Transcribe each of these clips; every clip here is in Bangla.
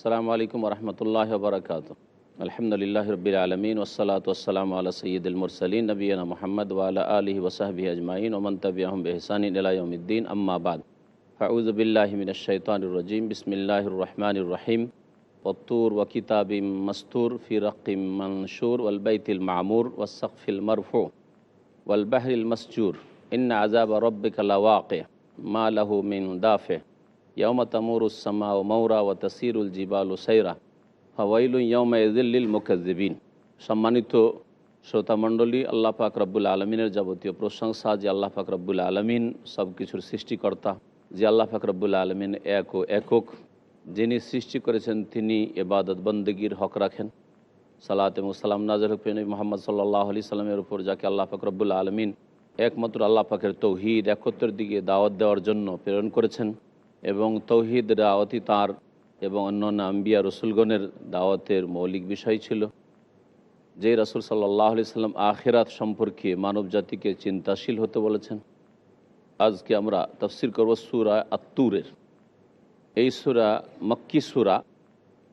সালামু আলাইকুম রহমতুল্লাহ বরকাত আলহামদুলিল্লাহ রবিল আলমিন ওসলাত ওসালাম আল্লাহ সঈদুল মুরসলিন নবীনা মোহাম্মদ ওয়ালা আলহি ওসাহবি আজমাইন ওমন তবিয়াহম বেহসানিন আলাইমদ্দিন আম্মাবাদ ফাউজবিল্লাহমিনশাইতানুরজিম বিসমিল্লাহির রহমানির রহিম পত্তুর ও কিতাবিম মস্তুর ফি রকিম মনশুর ওয়ালবাইতিল মামুর ওয়াসফিল মরফু ওয়ালবাহরিল মসজুর ইন্না আজাব রব্বিক লাওয়াকে মা লাহু মিন দাফে ইয়ম তমুরুসমা ও মৌরা ও সাইরা সম্মানিত শ্রোতামণ্ডলী, আল্লাহ পাক রব্বুল আলমিনের যাবতীয় প্রশংসা যে আল্লাহ পাক রব্বুল আলমিন সব কিছুর সৃষ্টিকর্তা, যে আল্লাহ পাক রব্বুল আলমিন এক ও একক, যিনি সৃষ্টি করেছেন তিনি এবাদত বন্দগীর হক রাখেন। সালাত এবং সালাম নাজর হুফিন মোহাম্মদ সাল্লাহ আলি সাল্লামের উপর, যাকে আল্লাহ পাক রব্বুল আলমিন একমাত্র আল্লাহ পাকের তৌহিদ, একত্রের দিকে দাওয়াত দেওয়ার জন্য প্রেরণ করেছেন। এবং তৌহিদ দাওয়াতি তাঁর এবং অন্যান্য আম্বিয়া রসুলগণের দাওয়াতের মৌলিক বিষয় ছিল। যে রসুল সাল্লাহ সাল্লাম আখেরাত সম্পর্কে মানব জাতিকে চিন্তাশীল হতে বলেছেন। আজকে আমরা তফসির করব সুরা আত্তুরের। এই সুরা মক্কি সুরা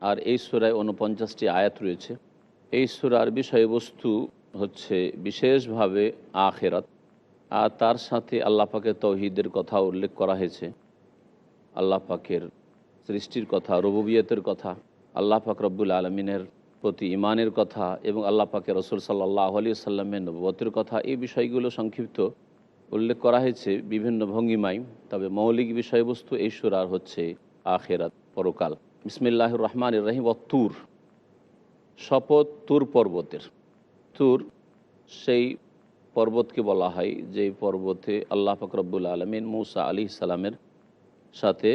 আর এই সুরায় উনপঞ্চাশটি আয়াত রয়েছে। এই সুরার বিষয়বস্তু হচ্ছে বিশেষভাবে আখেরাত। আর তার সাথে আল্লাহ পাকের তৌহিদের কথা উল্লেখ করা হয়েছে। আল্লাহ পাকের সৃষ্টির কথা, রবুবিয়তের কথা, আল্লাহ পাক রব্বুল আলমিনের প্রতি ইমানের কথা এবং আল্লাহ পাকের রসুল সাল্লাহ আলি সাল্লামের নবতের কথা, এই বিষয়গুলো সংক্ষিপ্ত উল্লেখ করা হয়েছে বিভিন্ন ভঙ্গিমায়। তবে মৌলিক বিষয়বস্তু এই সুরার হচ্ছে আখেরাত পরকাল। বিসমিল্লাহ রহমান রহিম। অতুর শপথ তুর পর্বতের। তুর সেই পর্বতকে বলা হয়, যেই পর্বতে আল্লাহ ফকরবুল আলমিন মৌসা আলি সালামের সাথে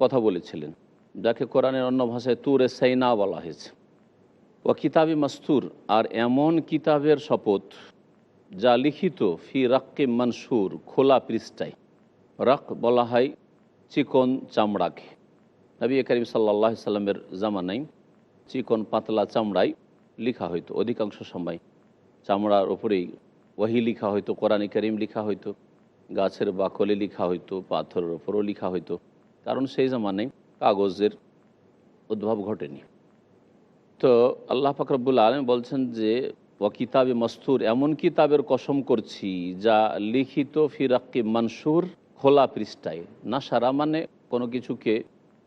কথা বলেছিলেন, যাকে কোরআনের অন্য ভাষায় তুরে সাইনা বলা হয়েছে। ও কিতাবি মাস্তুর, আর এমন কিতাবের শপথ যা লিখিত ফি রাক্কে মনসুর, খোলা পৃষ্ঠায়। রাক বলা হয় চিকন চামড়াকে। নবী করিম সাল্লাহ সাল্লামের জামানাই চিকন পাতলা চামড়ায় লিখা হইতো। অধিকাংশ সময় চামড়ার ওপরেই ওয়াহি লিখা হইতো, কোরআন করিম লিখা হইতো। গাছের বাকলে লিখা হইতো, পাথরের ওপরও লিখা হইতো। কারণ সেই জামানায় কাগজের উদ্ভব ঘটেনি। তো আল্লাহ ফাকরবুল আলম বলছেন যে ও কিতাবে মস্তুর এমন কিতাবের কসম করছি যা লিখিত ফিরাক্কি মানসুর খোলা পৃষ্ঠায় না সারা মানে কোনো কিছুকে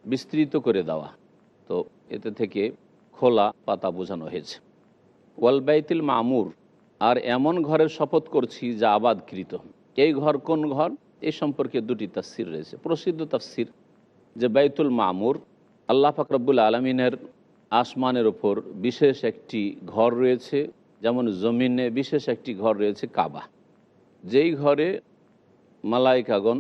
বিস্তৃত করে দেওয়া। তো এতে থেকে খোলা পাতা বোঝানো হয়েছে। ওয়ালবাইতিল মামুর, আর এমন ঘরের শপথ করছি যা আবাদকৃত। এই ঘর কোন ঘর? এই সম্পর্কে দুটি তাফসির রয়েছে। প্রসিদ্ধ তাফসির যে বাইতুল মামুর, আল্লাহ ফাকরাবুল আলমিনের আসমানের ওপর বিশেষ একটি ঘর রয়েছে, যেমন জমিনে বিশেষ একটি ঘর রয়েছে কাবা। যেই ঘরে মালাইকাগণ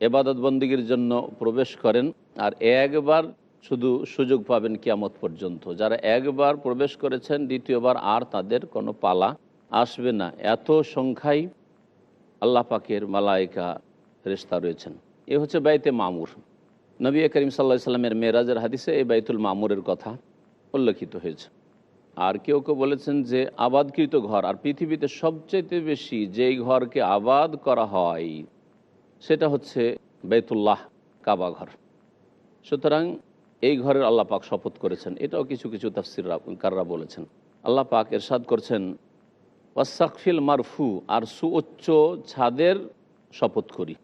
এবাদত বন্দীগীর জন্য প্রবেশ করেন, আর একবার শুধু সুযোগ পাবেন কিয়ামত পর্যন্ত। যারা একবার প্রবেশ করেছেন, দ্বিতীয়বার আর তাদের কোনো পালা আসবে না। এত সংখ্যায় আল্লাহ পাকের মালাইকা ফেরিস্তা রয়েছেন। এ হচ্ছে বাইতে মামুর। নবী করিম সাল্লা সাল্লামের মেরাজের হাদিসে এই বাইতুল মামুরের কথা উল্লেখিত হয়েছে। আর কেউ কেউ বলেছেন যে আবাদকৃত ঘর আর পৃথিবীতে সবচেয়ে বেশি যেই ঘরকে আবাদ করা হয়, সেটা হচ্ছে বেতুল্লাহ কাবা ঘর। সুতরাং এই ঘরের আল্লাহ পাক শপথ করেছেন। এটাও কিছু কিছু তাফসিররা, কাররা বলেছেন। আল্লাহ পাক এরশাদ করছেন ওয়াসাকফিল মারফু, আর সুউচ্চ ছাদের শপথ করি।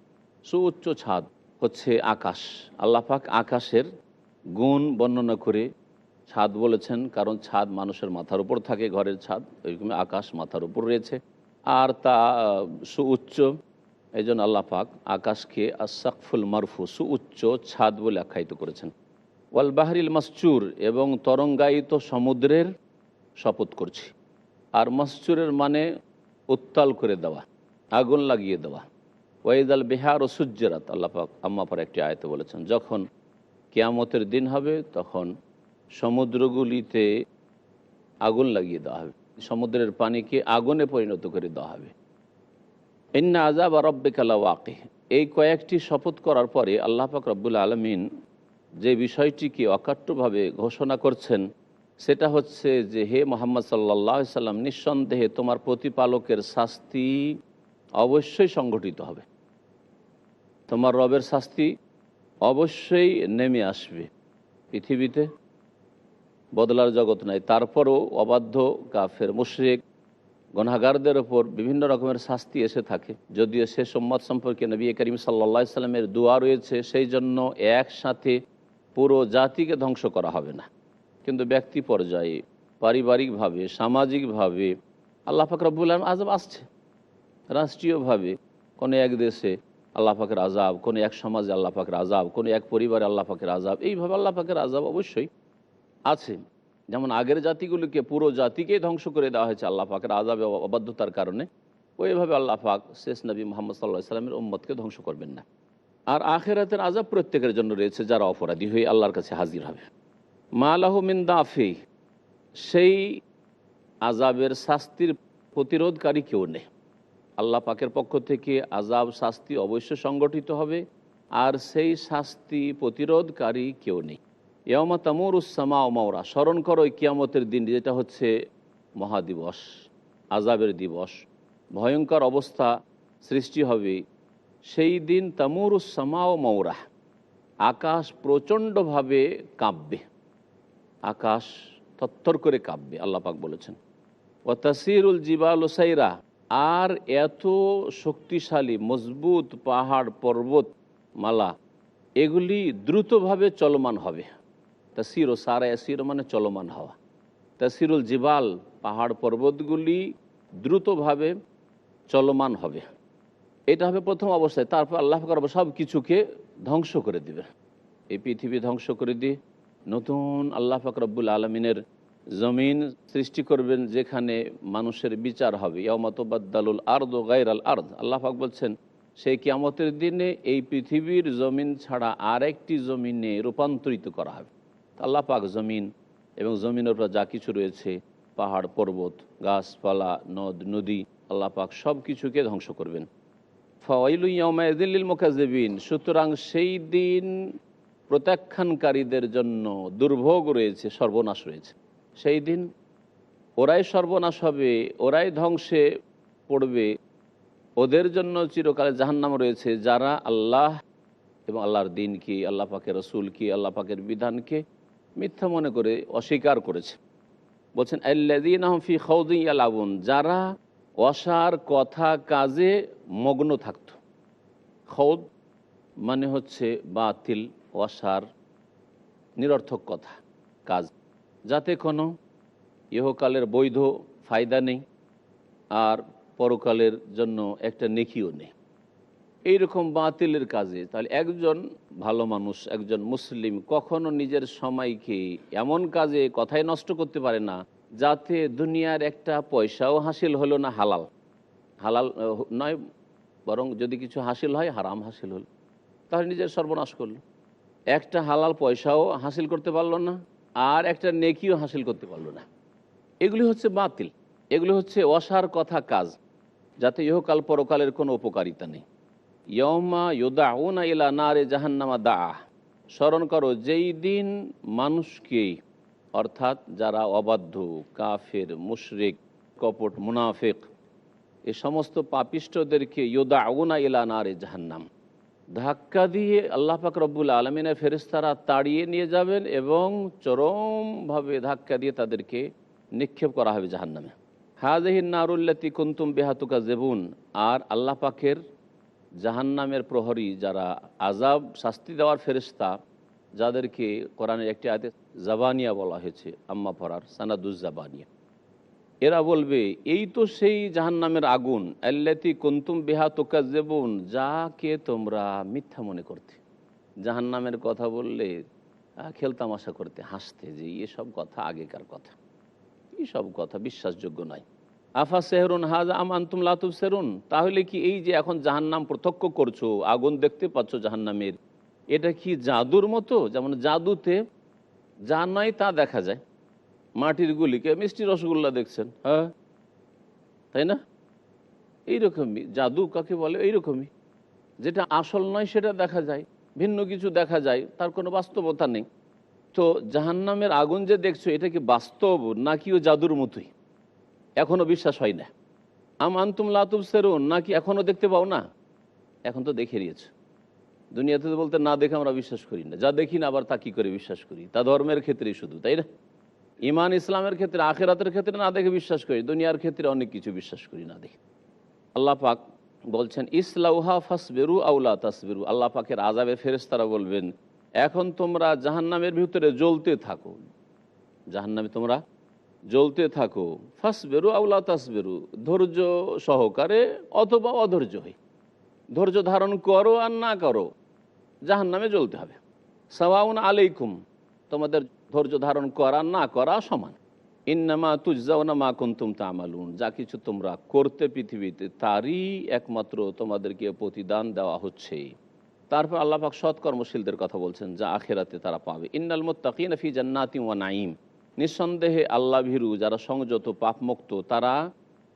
সুউচ্চ ছাদ হচ্ছে আকাশ। আল্লাহ পাক আকাশের গুণ বর্ণনা করে ছাদ বলেছেন, কারণ ছাদ মানুষের মাথার উপর থাকে, ঘরের ছাদ ওইরকম আকাশ মাথার উপর রয়েছে। আর তা সুউচ্চ এই জন্য আল্লাহ পাক আকাশকে আসাকফুল মারফু, সুউচ্চ ছাদ বলে আখ্যায়িত করেছেন। ওয়াল বাহারিল মাসচুর, এবং তরঙ্গায়িত সমুদ্রের শপথ করছি। আর মসচুরের মানে উত্তাল করে দেওয়া, আগুন লাগিয়ে দেওয়া। ওয়াইদ আল বেহার ও সূর্যরাত আল্লাপাক আম্মাপার একটি আয়তে বলেছেন, যখন কেয়ামতের দিন হবে, তখন সমুদ্রগুলিতে আগুন লাগিয়ে দেওয়া হবে। সমুদ্রের পানিকে আগুনে পরিণত করে দেওয়া হবে। ইন্না আজাব আর রব্বিকালা ওয়াকে এই কয়েকটি শপথ করার পরে আল্লাহ পাক রব্বুল আলমিন যে বিষয়টিকে অকাট্যভাবে ঘোষণা করছেন সেটা হচ্ছে যে হে মোহাম্মদ সাল্লাহ সাল্লাম, নিঃসন্দেহে তোমার প্রতিপালকের শাস্তি অবশ্যই সংগঠিত হবে। তোমার রবের শাস্তি অবশ্যই নেমে আসবে পৃথিবীতে। বদলার জগৎ নাই। তারপরও অবাধ্য কাফের, মুশরিক গণাগারদের ওপর বিভিন্ন রকমের শাস্তি এসে থাকে। যদিও সে সম্মত সম্পর্কে নবী করিম সাল্লা সাল্লামের দোয়া রয়েছে, সেই জন্য একসাথে পুরো জাতিকে ধ্বংস করা হবে না। কিন্তু ব্যক্তি পর্যায়ে, পারিবারিকভাবে, সামাজিকভাবে, আল্লাহ পাক রব্বুল আলম আজব আসছে। রাষ্ট্রীয়ভাবে, কোনো এক দেশে আল্লাহ পাকের আজাব কোনো এক সমাজে আল্লাহ পাকের আজাব কোনো এক পরিবারে আল্লাহ পাকের আজাব এইভাবে আল্লাহ পাকের আজাব অবশ্যই আছে। যেমন আগের জাতিগুলিকে পুরো জাতিকেই ধ্বংস করে দেওয়া হয়েছে আল্লাহ পাকের আজাবে অবাধ্যতার কারণে। ওইভাবে আল্লাহ পাক শেষ নবী মোহাম্মদ সাল্লাহ সাল্লামের উম্মতকে ধ্বংস করবেন না। আর আখেরাতের আজাব প্রত্যেকের জন্য রয়েছে, যারা অপরাধী হয়ে আল্লাহর কাছে হাজির হবে। মালাহ দাফি, সেই আজাবের শাস্তির প্রতিরোধকারী কেউ নেই। আল্লাহ পাকের পক্ষ থেকে আজাব শাস্তি অবশ্য সংগঠিত হবে, আর সেই শাস্তি প্রতিরোধকারী কেউ নেই। ইয়মা তামুর উসামা ও মাওরা স্মরণ করো কিয়ামতের দিন যেটা হচ্ছে মহাদিবস আজাবের দিবস। ভয়ঙ্কর অবস্থা সৃষ্টি হবে। সেই দিন তামুর উসামা ও মৌরা আকাশ প্রচণ্ডভাবে কাঁপবে। আকাশ থরথর করে কাঁপবে, আল্লাহ পাক বলেছেন। ও তাসিরুল জিবাল ওসাইরা আর এত শক্তিশালী, মজবুত পাহাড় পর্বত মালা, এগুলি দ্রুতভাবে চলমান হবে। তাসির ও সারা এসির মানে চলমান হওয়া। তাসিরুল জিবাল, পাহাড় পর্বতগুলি দ্রুতভাবে চলমান হবে। এটা হবে প্রথম অবস্থায়। তারপর আল্লাহ করব সব কিছুকে ধ্বংস করে দিবে এই পৃথিবী ধ্বংস করে দিয়ে নতুন আল্লাহ ফাকরবুল আলমিনের জমিন সৃষ্টি করবেন যেখানে মানুষের বিচার হবে। ইয়ামতবাদ্দালুল আর্দ ও গাইর আল আর্দ। আল্লাহ পাক বলছেন সেই কিয়ামতের দিনে এই পৃথিবীর জমিন ছাড়া আর একটি জমিনে রূপান্তরিত করা হবে। আল্লাহ পাক জমিন এবং জমিনের উপর যা কিছু রয়েছে, পাহাড়, পর্বত, গাছপালা, নদ, নদী, আল্লাহ পাক সব কিছুকে ধ্বংস করবেন। ফাইলুইয়াউমায়দিল্লিল মোকাজেবিন সুতরাং সেই দিন প্রত্যাখ্যানকারীদের জন্য দুর্ভোগ রয়েছে, সর্বনাশ রয়েছে। সেই দিন ওরাই সর্বনাশ হবে, ওরাই ধ্বংসে পড়বে। ওদের জন্য চিরকালে জাহান্নাম রয়েছে যারা আল্লাহ এবং আল্লাহর দিন দিনকে, আল্লাহ পাকের রসুলকে, আল্লাহ পাকের বিধানকে মিথ্যা মনে করে অস্বীকার করেছে। বলছেন আল্লাদিন আহমফি খৌদিন আলাবুন যারা অসার কথা কাজে মগ্ন থাকত। খৌদ মানে হচ্ছে বাতিল। অসার, নিরর্থক কথা, কাজ। যাতে কোনো ইহকালের বৈধ ফায়দা নেই আর পরকালের জন্য একটা নেকিও নেই। এইরকম বাতিলের কাজে, তাহলে একজন ভালো মানুষ, একজন মুসলিম কখনো নিজের সময়কে এমন কাজে কথাই নষ্ট করতে পারে না, যাতে দুনিয়ার একটা পয়সাও হাসিল হলো না হালাল। হালাল নয়, বরং যদি কিছু হাসিল হয়, হারাম হাসিল হলো। তাহলে নিজের সর্বনাশ করল। একটা হালাল পয়সাও হাসিল করতে পারল না, আর একটা নেকিও হাসিল করতে পারল না। এগুলি হচ্ছে বাতিল, এগুলি হচ্ছে অসার কথা কাজ, যাতে ইহকাল পরকালের কোনো উপকারিতা নেই। ইয়মা ইয়োদা ওনা ইলা নারে জাহান্নামা দা স্মরণ করো যেই দিন মানুষকে অর্থাৎ যারা অবাধ্য, কাফের, মুশরিক, কপট, মুনাফেক, এ সমস্ত পাপিষ্টদেরকে ইয়োদা ওনা ইলা নারে জাহান্নাম ধাক্কা দিয়ে আল্লাহ পাক রব্বুল আলমিনের ফেরিস্তারা তাড়িয়ে নিয়ে যাবেন এবং চরমভাবে ধাক্কা দিয়ে তাদেরকে নিক্ষেপ করা হবে জাহান্নামে। হাজহিন নারুল্লাতি কুন্তুম বেহাতুকা জেবুন আর আল্লাহ পাকের জাহান্নামের প্রহরী যারা আজাব শাস্তি দেওয়ার ফেরিস্তা যাদেরকে কোরআনের একটি আয়তে জাবানিয়া বলা হয়েছে, আম্মা পড়ার সানাদুজ জাবানিয়া। এরা বলবে, এই তো সেই জাহান্নামের আগুন, আল্লাতি কুন্তুম বেহা তোকাজেবুন যাকে তোমরা মিথ্যা মনে করতে। জাহান্নামের কথা বললে খেলতামাশা করতে, হাসতে যে এসব কথা আগেকার কথা। এইসব কথা বিশ্বাসযোগ্য নয়। আফা সেহরুন হাজ আম আন্তুম লাতুব সেরুন তাহলে কি এই যে এখন জাহান্নাম প্রত্যক্ষ করছ, আগুন দেখতে পাচ্ছ জাহান্নামের, এটা কি জাদুর মতো? যেমন জাদুতে যা নয় তা দেখা যায়। মাটির গুলিকে মিষ্টি রসগোল্লা দেখছেন হ্যাঁ? তাই না? এইরকমই, জাদু কাকে বলে? এইরকমই। যেটা আসল নয় সেটা দেখা যায়, ভিন্ন কিছু দেখা যায়, তার কোনো বাস্তবতা নেই। তো জাহান্নামের আগুন যে দেখছ, এটা কি বাস্তব নাকি ও জাদুর মতোই? এখনও বিশ্বাস হয় না। আম আন্তুম লাতুব সেরুন নাকি এখনও দেখতে পাও না? এখন তো দেখে নিয়েছে। দুনিয়াতে বলতে না দেখে আমরা বিশ্বাস করি না। যা দেখি না আবার তা কি করে বিশ্বাস করি? তা ধর্মের ক্ষেত্রেই শুধু, তাই না? ইমান ইসলামের ক্ষেত্রে, আখেরাতের ক্ষেত্রে না দেখে বিশ্বাস করি, দুনিয়ার ক্ষেত্রে অনেক কিছু বিশ্বাস করি না দেখে। আল্লাহ পাক বলছেন, ইসলাউহা ফাসবেরু আউলা তাসবেরু। আল্লাহ পাকের আজাবে ফেরেস্তারা বলবেন, এখন তোমরা জাহান্নামের ভিতরে জ্বলতে থাকো। জাহান্নামে তোমরা জ্বলতে থাকো। ফাসবেরু আউলা তাসবেরু। ধৈর্য সহকারে অথবা অধৈর্য হয়ে। ধৈর্য ধারণ করো আর না করো, জাহান্নামে জ্বলতে হবে। সাওয়াউন আলাইকুম। তোমাদের ধৈর্য ধারণ করা, না করা সমান। ইন্নামা তুজাউনা মা কুন্তুম তামালুন। যা কিছু তোমরা করতে পৃথিবীতে, তারই একমাত্র তোমাদেরকে প্রতিদান দেওয়া হচ্ছে। তারপর আল্লাপাক সৎ কর্মশীলদের কথা বলছেন, যা আখেরাতে তারা পাবে। ইন্নাল মোত্তাকিন ফি জান্নাতি ওয়া নাইম নিঃসন্দেহে আল্লাহ ভীরু, যারা সংযত, পাপমুক্ত, তারা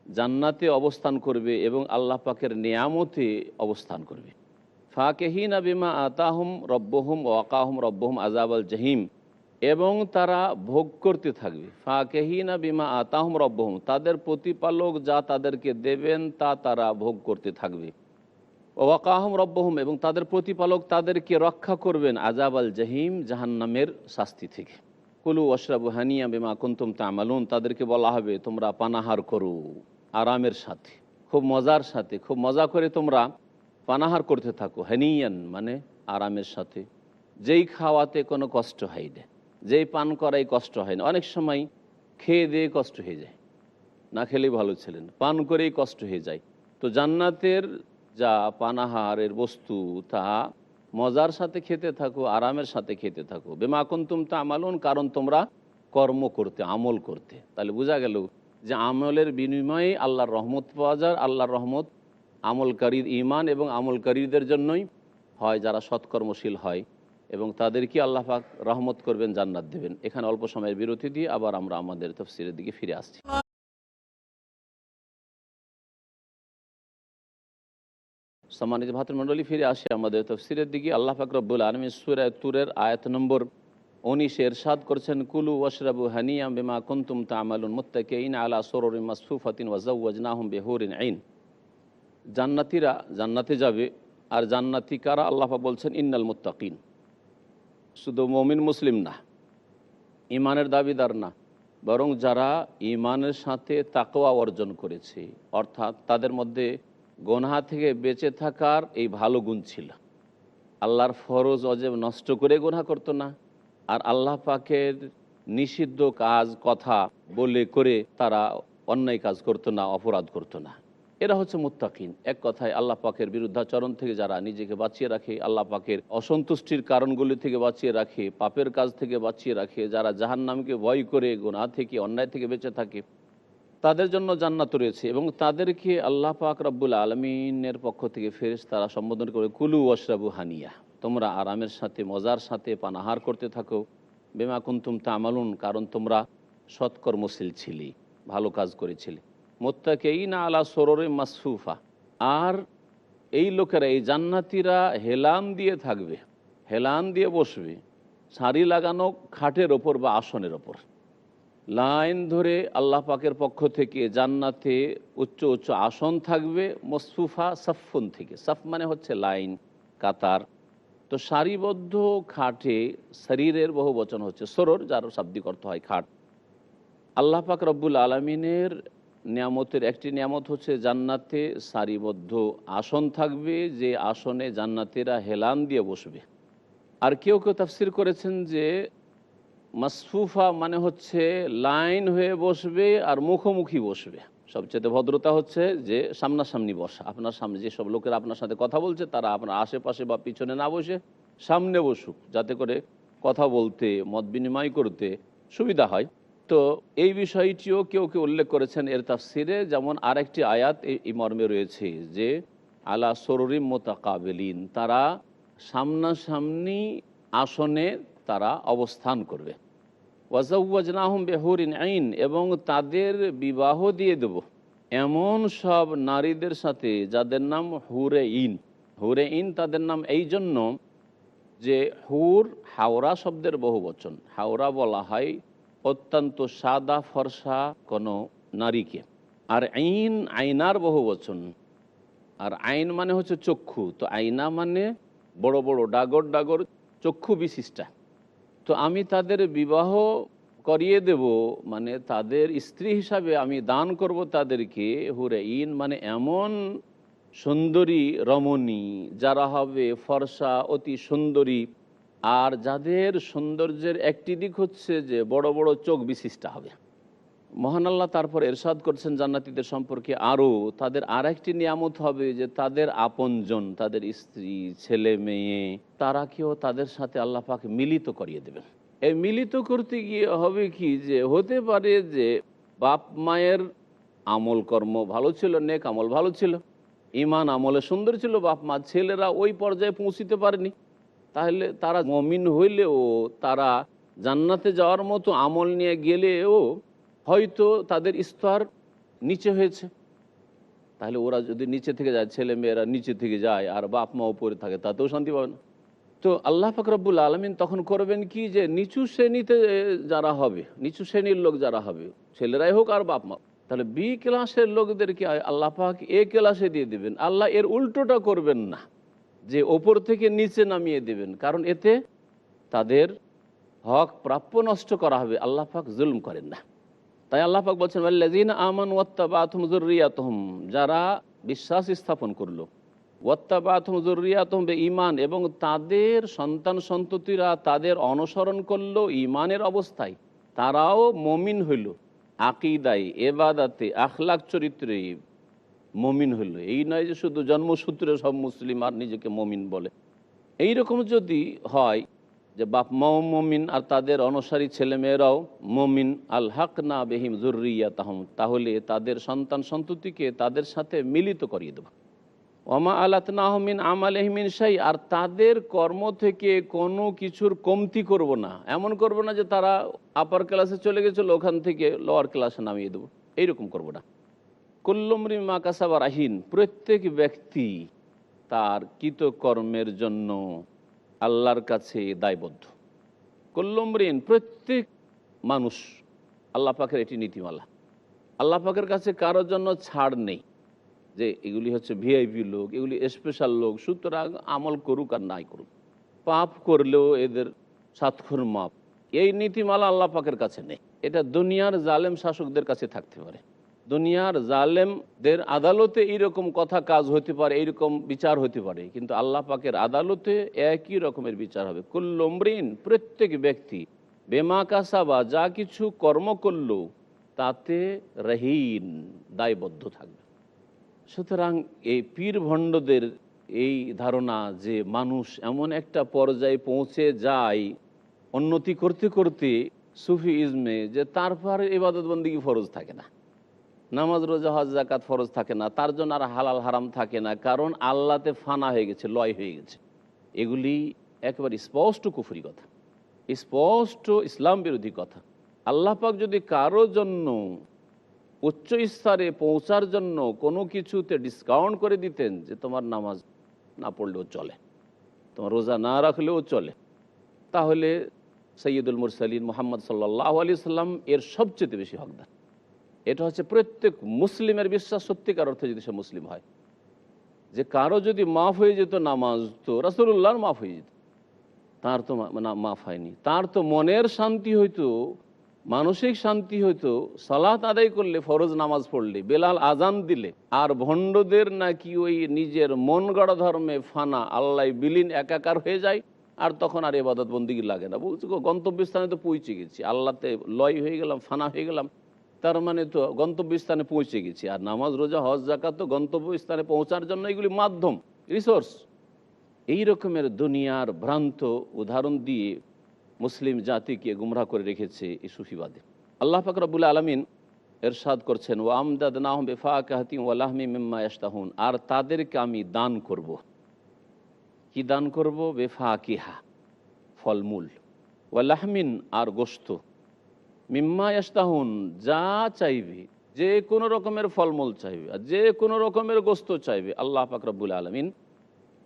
জান্নাতে অবস্থান করবে এবং আল্লাহ পাকের নিয়ামতে অবস্থান করবে। ফাকেহিন বিমা আতাহম রব্বহুম ওয়াকাহম রব্বহুম আজাবাল জাহিম। এবং তারা ভোগ করতে থাকবে। ফাকেহিনা বিমা আতাহম রব্বহুম, তাদের প্রতিপালক যা তাদেরকে দেবেন তা তারা ভোগ করতে থাকবে। ওয়াকাহম রব্বহুম, এবং তাদের প্রতিপালক তাদেরকে রক্ষা করবেন আজাব আল জাহিম, জাহান্নামের শাস্তি থেকে। কুলু অশরাবু হানিয়া বিমা কুন্তুম তামালুন, তাদেরকে বলা হবে, তোমরা পানাহার করো, আরামের সাথে, খুব মজার সাথে, খুব মজা করে তোমরা পানাহার করতে থাকো, হানিয়ান মানে আরামের সাথে। যেই খাওয়াতে কোনো কষ্ট হয় না। যেই পান করাই কষ্ট হয় না। অনেক সময় খেয়ে দিয়ে কষ্ট হয়ে যায়। না খেলেই ভালো ছিলেন। পান করেই কষ্ট হয়ে যায়। তো জান্নাতের যা পানাহারের বস্তু, তা মজার সাথে খেতে থাকো, আরামের সাথে খেতে থাকো। বেমা কুন্তুম তা আমালুন কারণ তোমরা কর্ম করতে, আমল করতে। তাহলে বোঝা গেল যে আমলের বিনিময়ে আল্লাহর রহমত পাওয়া যায়, আল্লাহর রহমত আমলকারীর ইমান এবং আমলকারীদের জন্যই হয়, যারা সৎকর্মশীল হয়। এবং তাদেরকে আল্লাহ পাক রহমত করবেন, জান্নাত দেবেন। এখানে অল্প সময়ের বিরতি দিয়ে আবার আমরা আমাদের তফসিরের দিকে ফিরে আসছি। সম্মানিত ভাতৃমণ্ডলী, ফিরে আসে আমাদের তফসিরের দিকে। আল্লাহ পাক রব্বুল আলমী সুরায় তুরের আয়াত নম্বর উনিশে এরশাদ করছেন, কুলু ওয়শরাবু হানিয়া বেমা কুন্তুম তামালুন ইন আলা সররিন মাসফুফাতিন ওয়াজাউওয়াজনাহুম বিহুরিন আইন। জান্নাতিরা জান্নাতে যাবে, আর জান্নাতি কারা আল্লাহ বলছেন, ইন্নাল মুত্তাকিন। শুধু মমিন মুসলিম না ইমানের দাবিদার না, বরং যারা ইমানের সাথে তাকোয়া অর্জন করেছে, অর্থাৎ তাদের মধ্যে গোনহা থেকে বেঁচে থাকার এই ভালো গুণ ছিল। আল্লাহর ফরজ অজেব নষ্ট করে গোনা করতো না, আর আল্লাহ পাকের নিষিদ্ধ কাজ কথা বলে করে তারা অন্যায় কাজ করতো না, অপরাধ করতো না। এরা হচ্ছে মুত্তাকিন। এক কথায় আল্লাহ পাকের বিরুদ্ধাচরণ থেকে যারা নিজেকে বাঁচিয়ে রাখে, আল্লাহ পাকের অসন্তুষ্টির কারণগুলি থেকে বাঁচিয়ে রাখে, পাপের কাজ থেকে বাঁচিয়ে রাখে, যারা জাহান্নামকে ভয় করে গোনা থেকে, অন্যায় থেকে বেঁচে থাকে, তাদের জন্য জান্নাত রয়েছে এবং তাদেরকে আল্লাহ পাক রব্বুল আলমিনের পক্ষ থেকে ফেরেস তারা সম্বোধন করে, কুলু অশরাবু হানিয়া তোমরা আরামের সাথে, মজার সাথে পানাহার করতে থাকো। বেমা কুন্তুম তামালুন, কারণ তোমরা সৎকর্মশীল ছিলে, ভালো কাজ করেছিলে। মোত্তাকেই না আলা সরোরে মাসফুফা। আর এই লোকেরা, এই জান্নাতিরা হেলান দিয়ে থাকবে, হেলান দিয়ে বসবে সারি লাগানো খাটের ওপর বা আসনের ওপর। লাইন ধরে আল্লাহ পাকের পক্ষ থেকে জান্নাতে উচ্চ উচ্চ আসন থাকবে, মসফুফা সাফুন থেকে। সাফ মানে হচ্ছে লাইন, কাতার। তো সারিবদ্ধ খাটে শরীরের বহু বচন হচ্ছে সরোর, যার শাব্দিক অর্থ হয় খাট। আল্লাহ পাক রব্বুল আলমিনের নিয়ামতের একটি নিয়ামত হচ্ছে জান্নাতে সারিবদ্ধ আসন থাকবে, যে আসনে জান্নাতেরা হেলান দিয়ে বসবে। আর কেউ কেউ তাফসির করেছেন যে মাসফুফা মানে হচ্ছে লাইন হয়ে বসবে আর মুখোমুখি বসবে। সবচেয়ে ভদ্রতা হচ্ছে যে সামনাসামনি বসা। আপনার সামনে যেসব লোকেরা আপনার সাথে কথা বলছে, তারা আপনার আশেপাশে বা পিছনে না বসে সামনে বসুক, যাতে করে কথা বলতে, মত বিনিময় করতে সুবিধা হয়। তো এই বিষয়টিও কেউ কেউ উল্লেখ করেছেন এর তাফসিরে, যেমন আরেকটি আয়াত এই মর্মে রয়েছে যে, আলা সরুরিম মোতাকাবেলিন, তারা সামনাসামনি আসনে তারা অবস্থান করবে। ওয়াজাউজনাহম বেহরিন আইন, এবং তাদের বিবাহ দিয়ে দেব। এমন সব নারীদের সাথে যাদের নাম হুরে ইন হুরে ইন তাদের নাম এই জন্য যে হুর হাওড়া শব্দের বহু বচন হাওড়া বলা হয় অত্যন্ত সাদা ফর্সা কোনো নারীকে। আর আইন, আইনার বহু বচন। আর আইন মানে হচ্ছে চক্ষু। তো আইনা মানে বড় বড়, ডাগর ডাগর চক্ষু বিশিষ্টা। তো আমি তাদের বিবাহ করিয়ে দেব মানে তাদের স্ত্রী হিসাবে আমি দান করব তাদেরকে। হুরে ইন মানে এমন সুন্দরী রমণী, যারা হবে ফর্সা, অতি সুন্দরী। আর যাদের সৌন্দর্যের একটি দিক হচ্ছে যে বড় বড় চোখ বিশিষ্টা হবে। মহান আল্লাহ তারপর এরশাদ করছেন জান্নাতীদের সম্পর্কে আরও। তাদের আর একটি নিয়ামত হবে যে তাদের আপনজন, তাদের স্ত্রী, ছেলে, মেয়ে, তারা কেউ তাদের সাথে আল্লাহ পাক মিলিত করিয়ে দেবেন। এই মিলিত করতে গিয়ে হবে কি যে হতে পারে যে বাপ মায়ের আমল কর্ম ভালো ছিল, নেক আমল ভালো ছিল, ইমান আমলে সুন্দর ছিল, বাপ মা ছেলেরা ওই পর্যায়ে পৌঁছিতে পারেনি। তাহলে তারা মমিন হইলেও তারা জান্নাতে যাওয়ার মতো আমল নিয়ে গেলেও হয়তো তাদের স্তর নিচে হয়েছে। তাহলে ওরা যদি নিচে থেকে যায় ছেলে মেয়েরা নিচে থেকে যায় আর বাপ মা উপরে থাকে, তাতেও শান্তি পাবে না। তো আল্লাহ ফাকরাবুল আলমিন তখন করবেন কি যে নিচু শ্রেণীতে যারা হবে, নিচু শ্রেণির লোক যারা হবে, ছেলেরাই হোক আর বাপ মা তাহলে বি ক্লাসের লোকদেরকে আল্লাহ পাক এ ক্লাসে দিয়ে দিবেন। আল্লাহ এর উল্টোটা করবেন না। যে ওপর থেকে নিচে নামিয়ে দেবেন। কারণ এতে তাদের হক প্রাপ্য নষ্ট করা হবে। আল্লাহ পাক জুলম করেন না। তাই আল্লাহ পাক বলছেন আল্লাজিন আমান ওয়াত্তাবাতুম জুররিয়াতুহুম যারা বিশ্বাস স্থাপন করল। ওয়াত্তাবাতুম জুররিয়াতুহুম বে ঈমান এবং তাদের সন্তান সন্ততিরা তাদের অনুসরণ করল ঈমানের অবস্থায়, তারাও মমিন হইল। আকিদাই এবাদাতে, আখলাক চরিত্রে মমিন হইল। এই নয় যে শুধু জন্মসূত্রে সব মুসলিম আর নিজেকে মমিন বলে। এই রকম যদি হয় যে বাপ মাও মমিন আর তাদের অনুসারী ছেলেমেয়েরাও মমিন আল হক না বেহিম জরুরিয়া তাহম তাহলে তাদের সন্তান সন্ততিকে তাদের সাথে মিলিত করিয়ে দেব। ওমা আলাত নাহমিন আমাল এহমিন সাই আর তাদের কর্ম থেকে কোনো কিছুর কমতি করব না। এমন করব না যে তারা আপার ক্লাসে চলে গেছিল, ওখান থেকে লোয়ার ক্লাসে নামিয়ে দেবো। এইরকম করব না। কুল্লমরি মা কাসাবার আহিন প্রত্যেক ব্যক্তি তার কৃতকর্মের জন্য আল্লাহর কাছে দায়বদ্ধ। কল্লমরিন, প্রত্যেক মানুষ আল্লাহ পাকের এটি নীতিমালা। আল্লাহ পাকের কাছে কারোর জন্য ছাড় নেই যে এগুলি হচ্ছে ভিআইপি লোক, এগুলি স্পেশাল লোক, সুতরাং আমল করুক আর নাই করুক। পাপ করলেও এদের সাতক্ষর মাপ। এই নীতিমালা আল্লাহ পাকের কাছে নেই। এটা দুনিয়ার জালেম শাসকদের কাছে থাকতে পারে। দুনিয়ার জালেমদের আদালতে এইরকম কথা কাজ হতে পারে, এইরকম বিচার হতে পারে। কিন্তু আল্লাহ পাকের আদালতে একই রকমের বিচার হবে। কুল্লমরিন প্রত্যেক ব্যক্তি বেমা কাসা বা যা কিছু কর্ম করল, তাতে রহীন দায়বদ্ধ থাকবে। সুতরাং এই পীর ভণ্ডদের এই ধারণা যে মানুষ এমন একটা পর্যায়ে পৌঁছে যায়, উন্নতি করতে করতে সুফি ইজমে যে তারপর ইবাদত বন্দী ফরজ থাকে না। নামাজ, রোজা, হজ জাকাত ফরজ থাকে না, তার জন্য আর হালাল হারাম থাকে না, কারণ আল্লাতে ফানা হয়ে গেছে, লয় হয়ে গেছে। এগুলি একেবারে স্পষ্ট কুফুরি কথা, স্পষ্ট ইসলাম বিরোধী কথা। আল্লাহ পাক যদি কারও জন্য উচ্চ স্তরে পৌঁছার জন্য কোনো কিছুতে ডিসকাউন্ট করে দিতেন যে তোমার নামাজ না পড়লেও চলে, তোমার রোজা না রাখলেও চলে, তাহলে সৈয়দুল মুরসালিন মোহাম্মদ সাল্লাহ আলি সাল্লাম এর সবচেয়ে বেশি হকদার। এটা হচ্ছে প্রত্যেক মুসলিমের বিশ্বাস সত্যিকার অর্থে যদি সে মুসলিম হয়। যে কারও যদি মাফ হয়ে যেত নামাজ তো রাসুল্লাহর মাফ হয়ে যেত। তার তো মাফ হয়নি। তার তো মনের শান্তি হইতো, মানসিক শান্তি হইতো, সালাত আদায় করলে ফরজ নামাজ পড়লে, বেলাল আজান দিলে, আর ভণ্ডদের নাকি ওই নিজের মন গড়া ধর্মে ফানা, আল্লাহ বিলীন, একাকার হয়ে যায়, আর তখন আর এবাদত বন্দিগি লাগে না। বলছি গন্তব্যস্থানে তো পৌঁছে গেছি। আল্লাহতে লয় হয়ে গেলাম, ফানা হয়ে গেলাম। তার মানে তো গন্তব্যস্থানে পৌঁছে গেছি। আর নামাজ, রোজা, হজ জাকাত তো গন্তব্যস্থানে পৌঁছার জন্য এগুলি মাধ্যম রিসোর্স এই রকমের দুনিয়ার ভ্রান্ত উদাহরণ দিয়ে মুসলিম জাতিকে গুমরা করে রেখেছে এই সুফিবাদে। আল্লাহ ফাকরাবুল আলমিন এরশাদ করছেন ও আমদাদ নাহম বেফা কাহাতি ওয়ালাহমি মিম্মা ইয়াস্তাহুন আর তাদেরকে আমি দান করব। কি দান করব? বেফা কিহা ফলমূল ওয়ালাহমিন আর গোস্ত মিম্মা যা চাইবে যে কোনো রকমের ফলমূল চাইবে আর যে কোনো রকমের গোস্ত চাইবে, আল্লাহ ফাকরাবুল আলমিন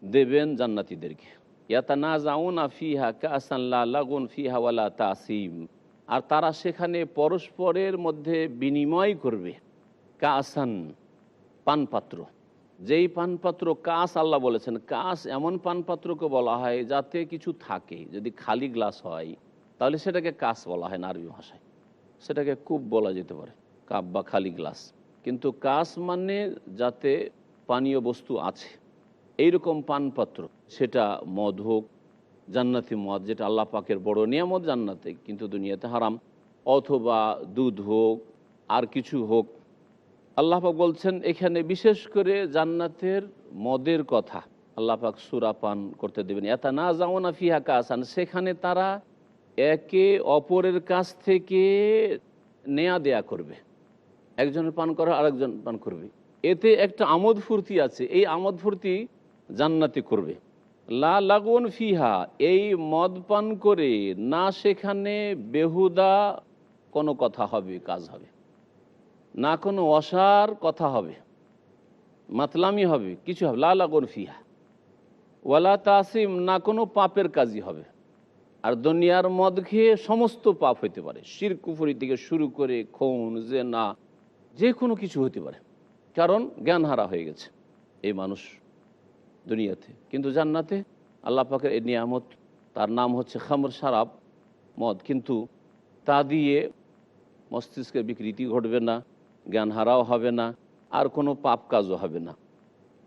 দেবেন জান্নাতিদেরকে। ইয়াতানাজাউনা ফিহা কাসাল্লা লাগুন ফিহা ওয়ালা তাসিম। আর তারা সেখানে পরস্পরের মধ্যে বিনিময় করবে। কাসান পানপাত্র। যেই পানপাত্র কাস আল্লাহ বলেছেন, কাস এমন পানপাত্রকে বলা হয় যাতে কিছু থাকে, যদি খালি গ্লাস হয়, তাহলে সেটাকে কাস বলা হয় না আরবি ভাষায়। সেটাকে কূপ বলা যেতে পারে, কাপ বা খালি গ্লাস। কিন্তু কাস মানে যাতে পানীয় বস্তু আছে এই এইরকম পানপাত্র। সেটা মদ হোক, জান্নাতি মদ, যেটা আল্লাহ পাকের বড় নিয়ামত জান্নাতে, কিন্তু দুনিয়াতে হারাম। অথবা দুধ হোক, আর কিছু হোক। আল্লাহ পাক বলছেন, এখানে বিশেষ করে জান্নাতের মদের কথা। আল্লাহ পাক সুরা পান করতে দেবেন এত না যাও না ফিহা কাসান। সেখানে তারা একে অপরের কাছ থেকে নেয়া দেয়া করবে। একজনের পান করা, আরেকজন পান করবে। এতে একটা আমোদ ফুর্তি আছে। এই আমোদ ফুর্তি জান্নাতে করবে। লা লাগুন ফিহা, এই মদ পান করে না সেখানে বেহুদা কোনো কথা হবে, কাজ হবে। না কোনো অসার কথা হবে, মাতলামি হবে, কিছু হবে। লা লাগুন ফিহা। ওয়ালা তাসিম, না কোনো পাপের কাজই হবে। আর দুনিয়ার মদ খেয়ে সমস্ত পাপ হইতে পারে। শির কুফুরি থেকে শুরু করে খুন যে না যে কোনো কিছু হতে পারে। কারণ জ্ঞান হারা হয়ে গেছে এই মানুষ দুনিয়াতে। কিন্তু জান্নাতে আল্লাহ পাকের নিয়ামত, তার নাম হচ্ছে খামর সারাপ মদ। কিন্তু তা দিয়ে মস্তিষ্কের বিকৃতি ঘটবে না জ্ঞান হারাও হবে না, আর কোনো পাপ কাজও হবে না।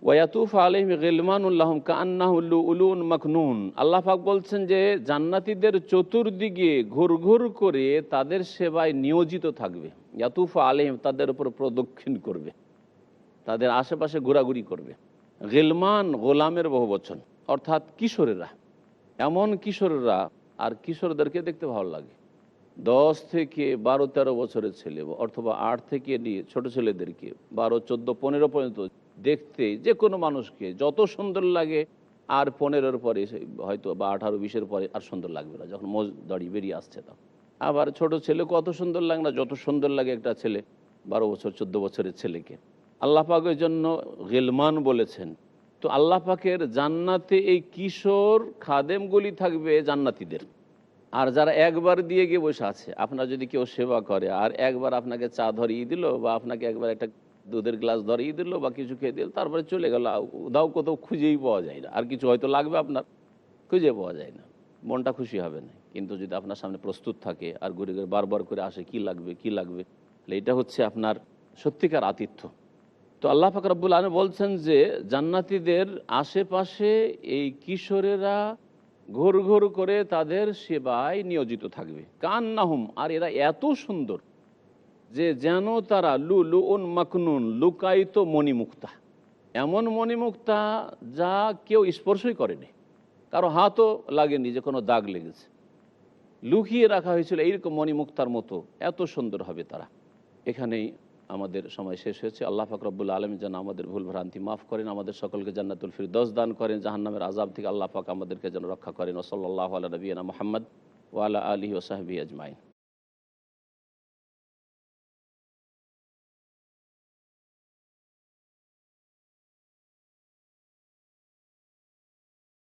ওয়াতুফ আলহিম গিলমানুল্লাহম কান্নাহুল্লু উলুন মখনুন আল্লাহ পাক বলছেন যে, জান্নাতীদের চতুর্দিকে ঘুর ঘুর করে তাদের সেবায় নিয়োজিত থাকবে। ইয়াতুফ আলহিম তাদের উপর প্রদক্ষিণ করবে। তাদের আশেপাশে ঘোরাঘুরি করবে। গিলমান গোলামের বহু বচন, অর্থাৎ কিশোরেরা। এমন কিশোরেরা, আর কিশোরদেরকে দেখতে ভালো লাগে। দশ থেকে বারো, তেরো বছরের ছেলে, অথবা আট থেকে নিয়ে ছোট ছেলেদেরকে, বারো, চোদ্দ, পনেরো পর্যন্ত দেখতে যে কোনো মানুষকে, যত সুন্দর লাগে আর পনেরোর পরে হয়তো বা আঠারো বিশের পরে আর সুন্দর লাগবে না, যখন মোজ দাড়ি বেরিয়ে আসছে তখন। আবার ছোট ছেলে কত সুন্দর লাগে না, যত সুন্দর লাগে একটা ছেলে, বারো বছর, চোদ্দ বছরের ছেলেকে। আল্লাহ পাকের জন্য গেলমান বলেছেন, তো আল্লাহ পাকের জান্নাতে এই কিশোর খাদেমগুলি থাকবে জান্নাতিদের। আর যারা একবার দিয়ে গিয়ে বসে আছে, আপনার যদি কেউ সেবা করে, আর একবার আপনাকে চা ধরিয়ে দিল বা আপনাকে একবার একটা দুধের গ্লাস ধরিয়ে দিল বা কিছু খেয়ে দিল তারপরে চলে গেল। উদাও কোথাও খুঁজেই পাওয়া যায় না। আর কিছু হয়তো লাগবে আপনার, খুঁজে পাওয়া যায় না। মনটা খুশি হবে না। কিন্তু যদি আপনার সামনে প্রস্তুত থাকে আর ঘুরে ঘুরে বারবার করে আসে, কি লাগবে কি লাগবে? এটা হচ্ছে আপনার সত্যিকার আতিথ্য। তো আল্লাহ ফাকরাবুল আলম বলছেন যে, জান্নাতীদের আশেপাশে এই কিশোরেরা ঘোর ঘোর করে তাদের সেবায় নিয়োজিত থাকবে। কান্নাহুম, আর এরা এত সুন্দর। যে যেন তারা লু লু উন মাকনুন, লুকায়িত মণিমুক্তা। এমন মণিমুক্তা যা কেউ স্পর্শই করেনি। কারও হাতও লাগেনি যে কোনো দাগ লেগেছে। লুকিয়ে রাখা হয়েছিল এইরকম মণিমুক্তার মতো। এত সুন্দর হবে তারা। এখানেই আমাদের সময় শেষ হয়েছে। আল্লাহ ফাকরবুল আলম যেন আমাদের ভুল ভ্রান্তি মাফ করেন, আমাদের সকলকে জান্নাতুল ফির দশ দান করেন, জাহান্নামের আজাব থেকে আল্লাহ পাক আমাদেরকে যেন রক্ষা করেন। ওসল্লাহ আল্লাহ নবীনা মোহাম্মদ ওয়ালা আলী ওসাহবি আজমাইন।